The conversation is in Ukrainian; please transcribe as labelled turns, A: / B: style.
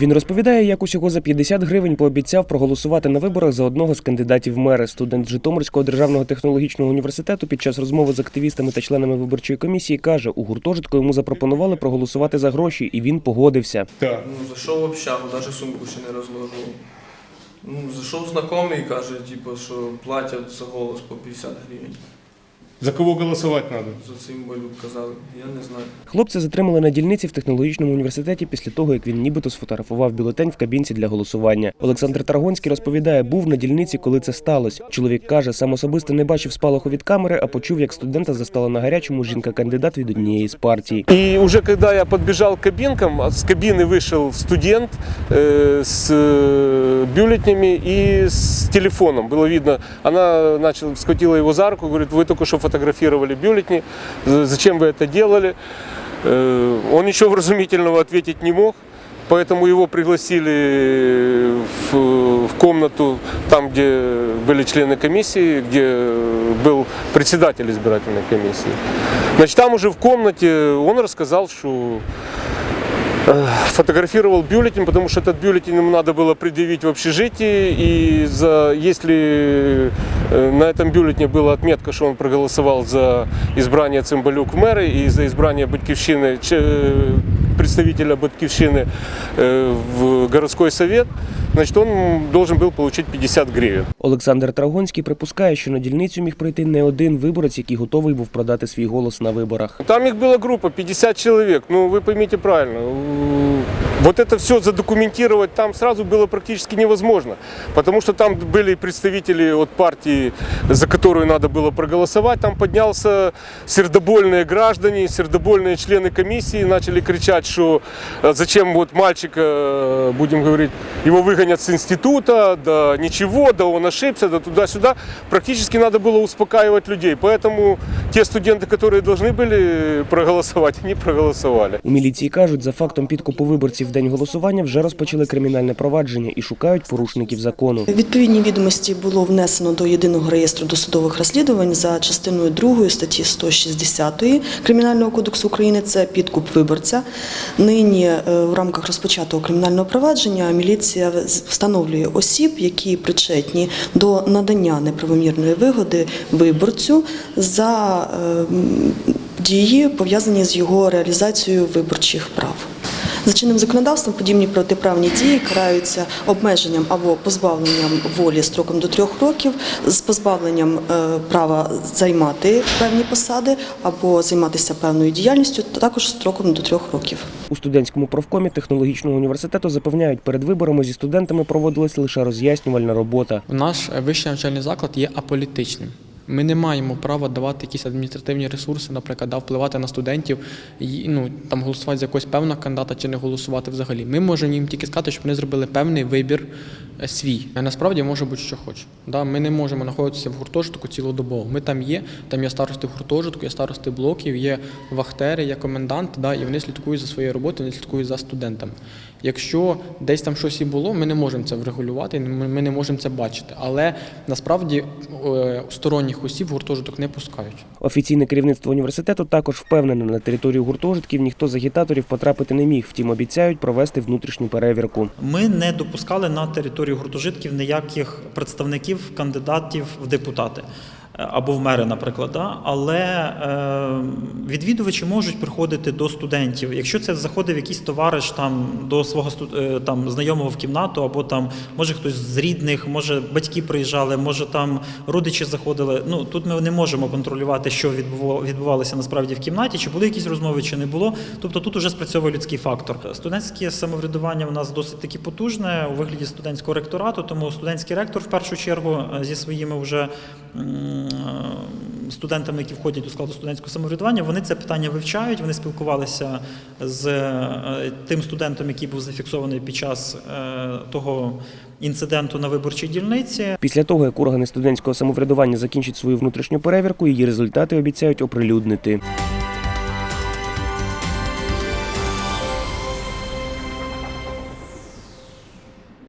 A: Він розповідає, як усього за 50 гривень пообіцяв проголосувати на виборах за одного з кандидатів в мери. Студент Житомирського державного технологічного університету під час розмови з активістами та членами виборчої комісії каже, у гуртожитку йому запропонували проголосувати за гроші, і він погодився.
B: Так.
C: Ну, зайшов в общагу, навіть сумку ще не розложив. Ну, зайшов знайомий і каже, типу, що платять за голос по 50 гривень.
B: За кого голосувати треба?
C: За цим болю казали. Я не знаю.
A: Хлопця затримали на дільниці в технологічному університеті після того, як він нібито сфотографував бюлетень в кабінці для голосування. Олександр Таргонський розповідає, був на дільниці, коли це сталося. Чоловік каже, сам особисто не бачив спалаху від камери, а почув, як студента застала на гарячому жінка-кандидат від однієї з партій.
D: И уже когда я подбежал к кабинкам, а с кабины вышел студент э, с э, бюллетнями и с телефоном. Было видно, она начала, схватила его за руку, говорит, вы только что фотографировали бюллетни, з- зачем вы это делали? Э, он ничего вразумительного ответить не мог. Поэтому его пригласили в, в комнату, там, где были члены комиссии, где был председатель избирательной комиссии. Значит, там уже в комнате он рассказал, что э, фотографировал бюллетень, потому что этот бюллетень ему надо было предъявить в общежитии, и за, если э, на этом бюллетне была отметка, что он проголосовал за избрание Цимбалюк в мэры и за избрание Батькивщины, че- э, представителя Батькивщины э, в городской совет, значит, он должен был получить 50 гривен.
A: Олександр Трагонський припускає, що на дільницю міг прийти не один виборець, який готовий був продати свій голос на виборах.
D: Там их была группа, 50 человек. Ну, вы поймите правильно. У- Вот это все задокументировать там сразу было практически невозможно. Потому что там были представители от партии, за которую надо было проголосовать. Там поднялся сердобольные граждане, сердобольные члены комиссии начали кричать, что э, зачем вот мальчика, э, будем говорить, его выгонят с института, да ничего, да он ошибся, да туда-сюда. Практически надо было успокаивать людей. Поэтому те студенты, которые должны были проголосовать, они проголосовали.
A: У міліції кажуть, за фактом підкупу виборців в день голосування вже розпочали кримінальне провадження і шукають порушників закону.
E: Відповідні відомості було внесено до єдиного реєстру досудових розслідувань за частиною 2 статті 160 Кримінального кодексу України. Це підкуп виборця. Нині е, в рамках розпочатого кримінального провадження міліція встановлює осіб, які причетні до надання неправомірної вигоди виборцю за е, дії, пов'язані з його реалізацією виборчих прав. За чинним законодавством подібні протиправні дії караються обмеженням або позбавленням волі строком до трьох років, з позбавленням е, права займати певні посади або займатися певною діяльністю, також строком до трьох років.
A: У студентському профкомі технологічного університету запевняють, перед виборами зі студентами проводилась лише роз'яснювальна робота.
F: Наш вищий навчальний заклад є аполітичним. Ми не маємо права давати якісь адміністративні ресурси, наприклад, да, впливати на студентів, і, ну там голосувати за якогось певного кандидата чи не голосувати взагалі. Ми можемо їм тільки сказати, щоб вони зробили певний вибір свій. А насправді може бути що хоче. Да, ми не можемо знаходитися в гуртожитку цілодобово. Ми там є, там є старости гуртожитку, є старости блоків, є вахтери, є комендант, да, і вони слідкують за своєю роботою, вони слідкують за студентами. Якщо десь там щось і було, ми не можемо це врегулювати, ми не можемо це бачити. Але насправді е, сторонніх осіб гуртожиток не пускають.
A: Офіційне керівництво університету також впевнене, на територію гуртожитків ніхто з агітаторів потрапити не міг. Втім, обіцяють провести внутрішню перевірку.
G: Ми не допускали на територію гуртожитків ніяких представників кандидатів в депутати. Або в мери, наприклад, да? але е, відвідувачі можуть приходити до студентів. Якщо це заходив якийсь товариш там до свого е, там знайомого в кімнату, або там може хтось з рідних, може батьки приїжджали, може там родичі заходили. Ну тут ми не можемо контролювати, що відбува- відбувалося насправді в кімнаті, чи були якісь розмови, чи не було. Тобто тут уже спрацьовує людський фактор. Студентське самоврядування в нас досить таки потужне у вигляді студентського ректорату, тому студентський ректор в першу чергу е, зі своїми вже студентами, які входять до складу студентського самоврядування, вони це питання вивчають. Вони спілкувалися з е, тим студентом, який був зафіксований під час е, того інциденту на виборчій дільниці.
A: Після того, як органи студентського самоврядування закінчать свою внутрішню перевірку, її результати обіцяють оприлюднити.